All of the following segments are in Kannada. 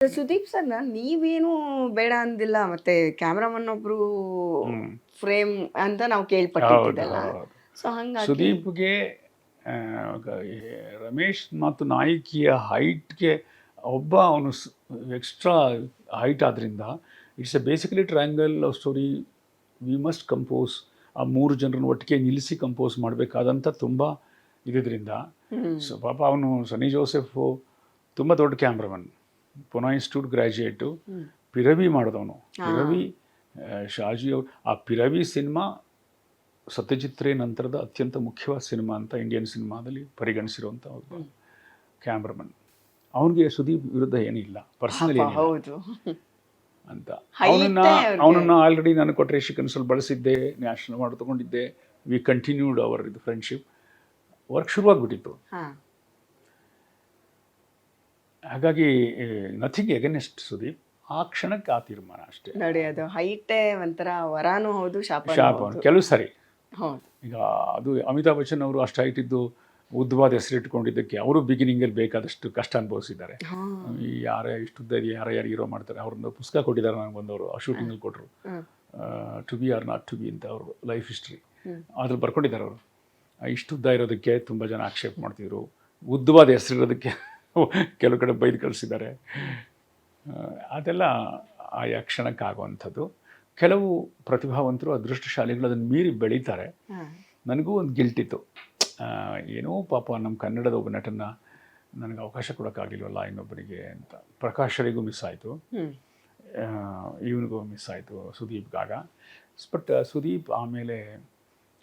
ಸುದೀಪ್ ಸರ್ ನೀವೇನು ಬೇಡ ಅಂದಿಲ್ಲ ಮತ್ತೆ ಕ್ಯಾಮ್ರಾಮನ್ ಒಬ್ರು ಫ್ರೇಮ್ ಅಂತ ನಾವು ಕೇಳ್ಪಟ್ಟಿದ್ದಲ್ಲ. ಸೊ ಹಂಗಾಗಿ ಸುದೀಪ್ಗೆ ರಮೇಶ್ ಮತ್ತು ನಾಯಕಿಯ ಹೈಟ್ಗೆ ಒಬ್ಬ ಅವನು ಎಕ್ಸ್ಟ್ರಾ ಹೈಟ್ ಆದ್ರಿಂದ it's a basically triangle love story we must compose. ಆ ಮೂರು ಜನರನ್ನು ಒಟ್ಟಿಗೆ ನಿಲ್ಲಿಸಿ ಕಂಪೋಸ್ ಮಾಡಬೇಕಾದಂಥ ತುಂಬ ಇದ್ರಿಂದ. ಸೊ ಪಾಪ ಅವನು ಸನಿ ಜೋಸೆಫು ತುಂಬ ದೊಡ್ಡ ಕ್ಯಾಮ್ರಾಮನ್. ಪುನಃ ಇನ್ಸ್ಟಿಟ್ಯೂಟ್ ಗ್ರ್ಯಾಜುಯೇಟು. ಪಿರವಿ ಮಾಡಿದವನು. ಪಿರವಿ ಶಾಜಿ ಅವ್ರು ಆ ಪಿರವಿ ಸಿನಿಮಾ ಸತ್ಯಜಿತ್ ರೇ ನಂತರದ ಅತ್ಯಂತ ಮುಖ್ಯವಾದ ಸಿನಿಮಾ ಅಂತ ಇಂಡಿಯನ್ ಸಿನಿಮಾದಲ್ಲಿ ಪರಿಗಣಿಸಿರುವಂಥ ಒಬ್ಬ ಕ್ಯಾಮ್ರಾಮನ್. ಅವನಿಗೆ ಸುದೀಪ್ ವಿರುದ್ಧ ಏನಿಲ್ಲ ಪರ್ಸನಲಿ ಅಂತ. ಅವನನ್ನ. ಅವನನ್ನ ಆಲ್ರೆಡಿ ನಾನು ಕೊಟ್ಟರೆ ಕನ್ಸಲ್ ಬಳಸಿದ್ದೆ ನ್ಯಾಷನಲ್ ಮಾಡಿ ತಗೊಂಡಿದ್ದೆ. ವಿ ಕಂಟಿನ್ಯೂಡ್ ಅವರ್ ಇದು ಫ್ರೆಂಡ್ಶಿಪ್ ವರ್ಕ್ ಶುರುವಾಗ್ಬಿಟ್ಟಿತ್ತು ಹಾಗಾಗಿ ನಥಿಂಗ್ ಎಗನೆಸ್ಟ್ ಸುದೀಪ್ ಆ ಕ್ಷಣಕ್ಕೆ ಆ ತೀರ್ಮಾನ ಅಷ್ಟೇ. ನೋಡಿ ಅದು ಹೈಟೇ ಒಂಥರ ವರಾನು ಹೌದು ಶಾಪ ಶಾಪ ಕೆಲವು ಸರಿ. ಈಗ ಅದು ಅಮಿತಾಬ್ ಬಚ್ಚನ್ ಅವರು ಅಷ್ಟು ಹೈಟ್ ಇದ್ದು ಉದ್ದವಾದ ಹೆಸರಿಟ್ಕೊಂಡಿದ್ದಕ್ಕೆ ಅವರು ಬಿಗಿನಿಂಗಲ್ಲಿ ಬೇಕಾದಷ್ಟು ಕಷ್ಟ ಅನುಭವಿಸಿದ್ದಾರೆ. ಯಾರೇ ಇಷ್ಟುದ್ದ ಯಾರ ಯಾರು ಹೀರೋ ಮಾಡ್ತಾರೆ ಅವ್ರನ್ನ ಪುಸ್ತಕ ಕೊಟ್ಟಿದ್ದಾರೆ ನನಗೆ ಬಂದವರು ಆ ಶೂಟಿಂಗಲ್ಲಿ ಕೊಟ್ಟರು to be or not to be ಅಂತ ಅವರು ಲೈಫ್ ಹಿಸ್ಟ್ರಿ. ಅದ್ರಲ್ಲಿ ಬರ್ಕೊಂಡಿದ್ದಾರೆ ಅವರು. ಇಷ್ಟುದ್ದ ಇರೋದಕ್ಕೆ ತುಂಬ ಜನ ಆಕ್ಷೇಪ ಮಾಡ್ತಿದ್ರು. ಉದ್ದವಾದ ಹೆಸರಿರೋದಕ್ಕೆ ಕೆಲವು ಕಡೆ ಬೈದು ಕಳಿಸಿದ್ದಾರೆ. ಅದೆಲ್ಲ ಆಯಾ ಕ್ಷಣಕ್ಕಾಗುವಂಥದ್ದು. ಕೆಲವು ಪ್ರತಿಭಾವಂತರು ಅದೃಷ್ಟಶಾಲಿಗಳು ಅದನ್ನು ಮೀರಿ ಬೆಳೀತಾರೆ. ನನಗೂ ಒಂದು ಗಿಲ್ಟಿತ್ತು. ಏನೋ ಪಾಪ ನಮ್ಮ ಕನ್ನಡದ ಒಬ್ಬ ನಟನ ನನಗೆ ಅವಕಾಶ ಕೊಡೋಕ್ಕಾಗಿಲ್ವಲ್ಲ ಇನ್ನೊಬ್ಬರಿಗೆ ಅಂತ. ಪ್ರಕಾಶರಿಗೂ ಮಿಸ್ ಆಯಿತು. ಇವನಿಗೂ ಮಿಸ್ ಆಯಿತು ಸುದೀಪ್ಗಾಗ ಬಟ್ ಸುದೀಪ್ ಆಮೇಲೆ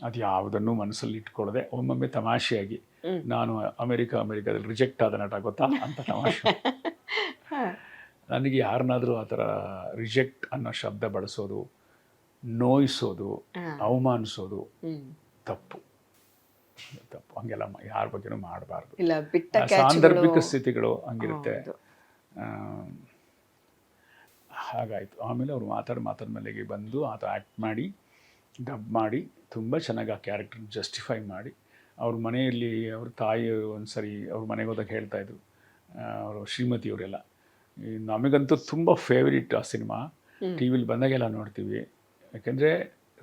ಅದು ಯಾವುದನ್ನು ಮನಸ್ಸಲ್ಲಿ ಇಟ್ಕೊಳ್ಳದೆ ಒಮ್ಮೊಮ್ಮೆ ತಮಾಷೆಯಾಗಿ ನಾನು ಅಮೆರಿಕ ಅಮೆರಿಕದಲ್ಲಿ ರಿಜೆಕ್ಟ್ ಆದ ನಟ ಗೊತ್ತಾ ಅಂತ ತಮಾಷೆ. ನನಗೆ ಯಾರನ್ನಾದರೂ ಆ ಥರ ರಿಜೆಕ್ಟ್ ಅನ್ನೋ ಶಬ್ದ ಬಳಸೋದು ನೋಯಿಸೋದು ಅವಮಾನಿಸೋದು ತಪ್ಪು. ತಪ್ಪು. ಹಂಗೆಲ್ಲ ಯಾರ ಬಗ್ಗೆನೂ ಮಾಡಬಾರ್ದು. ಸಾಂದರ್ಭಿಕ ಸ್ಥಿತಿಗಳು ಹಂಗಿರುತ್ತೆ. ಹಾಗಾಯ್ತು. ಆಮೇಲೆ ಅವರು ಮಾತಾಡಿ ಮಾತಾದ ಮನೆಗೆ ಬಂದು ಆತ ಆ್ಯಕ್ಟ್ ಮಾಡಿ ಡಬ್ ಮಾಡಿ ತುಂಬ ಚೆನ್ನಾಗಿ ಆ ಕ್ಯಾರೆಕ್ಟರ್ ಜಸ್ಟಿಫೈ ಮಾಡಿ. ಅವ್ರ ಮನೆಯಲ್ಲಿ ಅವ್ರ ತಾಯಿ ಒಂದು ಸರಿ ಅವ್ರ ಮನೆಗೆ ಹೋದಾಗ ಹೇಳ್ತಾಯಿದ್ರು ಅವರು ಶ್ರೀಮತಿಯವರೆಲ್ಲ ನಮಗಂತೂ ತುಂಬ ಫೇವರಿಟ್ ಆ ಸಿನಿಮಾ. ಟಿ ವಿಲಿ ಬಂದಾಗೆಲ್ಲ ನೋಡ್ತೀವಿ. ಯಾಕೆಂದರೆ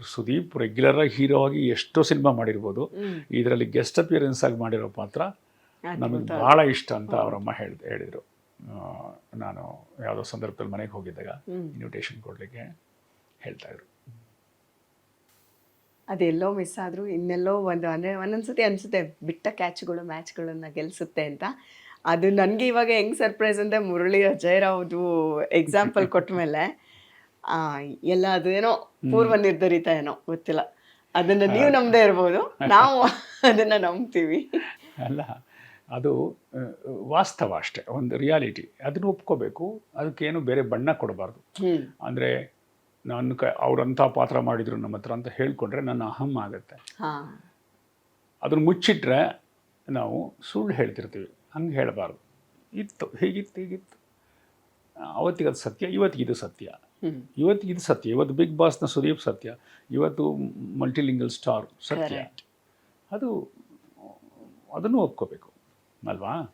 ಸುದೀಪ್ ರೆಗ್ಯುಲರ್ ಆಗಿ ಹೀರೋ ಆಗಿ ಎಷ್ಟೋ ಸಿನಿಮಾ ಮಾಡಿರ್ಬೋದು. ಇದರಲ್ಲಿ ಗೆಸ್ಟ್ ಅಪಿಯರೆನ್ಸ್ ಆಗಿ ಮಾಡಿರೋ ಪಾತ್ರ ನಮಗೆ. ಭಾಳ ಇಷ್ಟ ಅಂತ ಅವರಮ್ಮ ಹೇಳ್ ಹೇಳಿದರು. ನಾನು ಯಾವುದೋ ಸಂದರ್ಭದಲ್ಲಿ ಮನೆಗೆ ಹೋಗಿದ್ದಾಗ. ಇನ್ವಿಟೇಷನ್ ಕೊಡಲಿಕ್ಕೆ ಹೇಳ್ತಾಯಿದ್ರು ಅದೆಲ್ಲೋ ಮಿಸ್ ಆದರೂ ಇನ್ನೆಲ್ಲೋ ಒಂದು ಅಂದರೆ ಒಂದೊಂದು ಸತಿ ಅನಿಸುತ್ತೆ ಬಿಟ್ಟ ಕ್ಯಾಚ್ಗಳು ಮ್ಯಾಚ್ಗಳನ್ನು ಗೆಲ್ಲಿಸುತ್ತೆ ಅಂತ. ಅದು ನನಗೆ ಇವಾಗ ಹೆಂಗೆ ಸರ್ಪ್ರೈಸ್ ಅಂದರೆ ಮುರಳಿ ಅಜಯ್ ಎಕ್ಸಾಂಪಲ್ ಕೊಟ್ಟ ಮೇಲೆ ಎಲ್ಲ ಏನೋ ಪೂರ್ವ ನಿರ್ಧರಿತ ಏನೋ ಗೊತ್ತಿಲ್ಲ. ಅದನ್ನು ನೀವು ನಂಬದೇ ಇರ್ಬೋದು. ನಾವು ಅದನ್ನು ನಂಬ್ತೀವಿ. ಅಲ್ಲ ಅದು ವಾಸ್ತವ ಅಷ್ಟೇ ಒಂದು ರಿಯಾಲಿಟಿ ಅದನ್ನು ಒಪ್ಕೋಬೇಕು ಅದಕ್ಕೇನು ಬೇರೆ ಬಣ್ಣ ಕೊಡಬಾರ್ದು. ಅಂದರೆ ನಾನು ಕ ಅವ್ರಂಥ ಪಾತ್ರ ಮಾಡಿದ್ರು ನಮ್ಮ ಹತ್ರ ಅಂತ ಹೇಳ್ಕೊಂಡ್ರೆ ನನ್ನ ಅಹಂ ಆಗುತ್ತೆ. ಅದನ್ನು ಮುಚ್ಚಿಟ್ರೆ ನಾವು ಸುಳ್ಳು ಹೇಳ್ತಿರ್ತೀವಿ ಹಂಗೆ ಹೇಳಬಾರ್ದು. ಇತ್ತು ಹೀಗಿತ್ತು ಹೀಗಿತ್ತು. ಅವತ್ತಿಗೆ ಅದು ಸತ್ಯ ಇವತ್ತಿಗೆ ಇದು ಸತ್ಯ ಇವತ್ತಿಗಿದು ಇವತ್ತಿಗೆ ಇದು ಸತ್ಯ ಇವತ್ತು ಬಿಗ್ ಬಾಸ್ನ ಸುದೀಪ್ ಸತ್ಯ ಇವತ್ತು ಮಲ್ಟಿಲಿಂಗಲ್ ಸ್ಟಾರ್ ಸತ್ಯ. ಅದು ಅದನ್ನು ಒಪ್ಕೋಬೇಕು ಅಲ್ವಾ?